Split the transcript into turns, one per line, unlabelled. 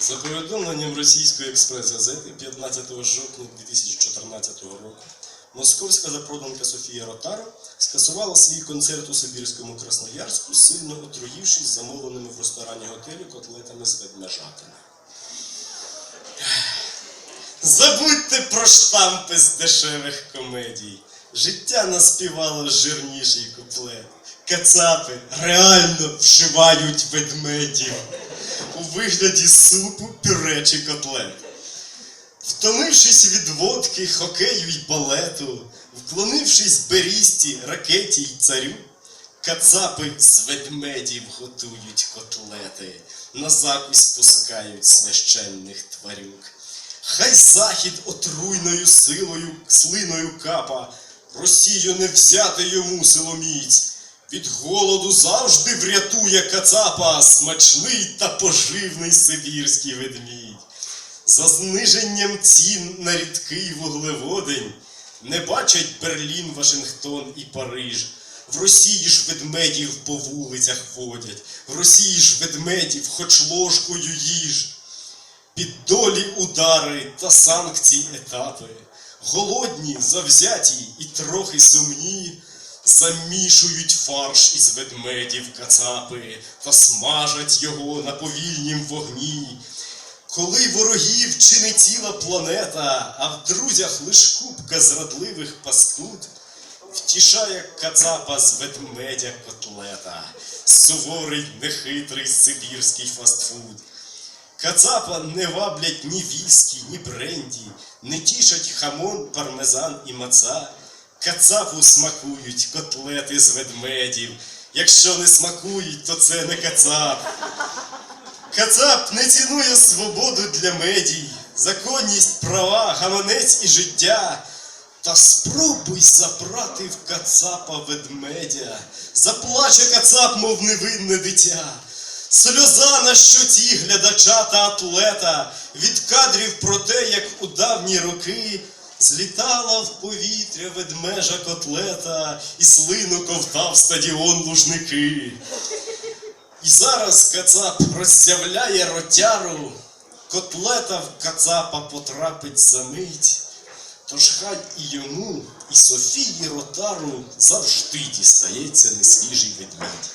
За повідомленням російської експрес-газети 15 жовтня 2014 року московська запроданка Софія Ротаро скасувала свій концерт у Сибірському Красноярську, сильно отруївшись замовленими в ресторані готелю котлетами з ведмежатини. Забудьте про штампи з дешевих комедій. Життя наспівало жирніший куплет. Кацапи реально вживають ведмедів у вигляді супу, пюре чи котлет. Втомившись від водки, хокею й балету, вклонившись берісті, ракеті й царю, кацапи з ведмедів готують котлети, на закусь пускають священних тварюк. Хай захід отруйною силою, слиною капа, Росію не взяти йому силоміць. Від голоду завжди врятує кацапа смачний та поживний сибірський ведмідь. За зниженням цін на рідкий вуглеводень не бачать Берлін, Вашингтон і Париж. В Росії ж ведмедів по вулицях водять, в Росії ж ведмедів хоч ложкою їж. Під долі удари та санкцій етапи, голодні, завзяті і трохи сумні, замішують фарш із ведмедів кацапи та смажать його на повільнім вогні. Коли ворогів чи не ціла планета, а в друзях лиш купка зрадливих паскуд, втішає кацапа з ведмедя котлета, суворий нехитрий сибірський фастфуд. Кацапа не ваблять ні віскі, ні бренді, не тішать хамон, пармезан і маца. Кацапу смакують котлети з ведмедів. Якщо не смакують, то це не кацап. Кацап не цінує свободу для медій, законність, права, гаманець і життя. Та спробуй забрати в кацапа ведмедя, заплаче кацап, мов невинне дитя. Сльоза на щоці глядача та атлета від кадрів про те, як у давні роки злітала в повітря ведмежа котлета і слину ковтав стадіон лужники. І зараз кацап роззявляє ротяру, котлета в кацапа потрапить за мить. Тож хай і йому, і Софії Ротару завжди дістається несвіжий ведмідь.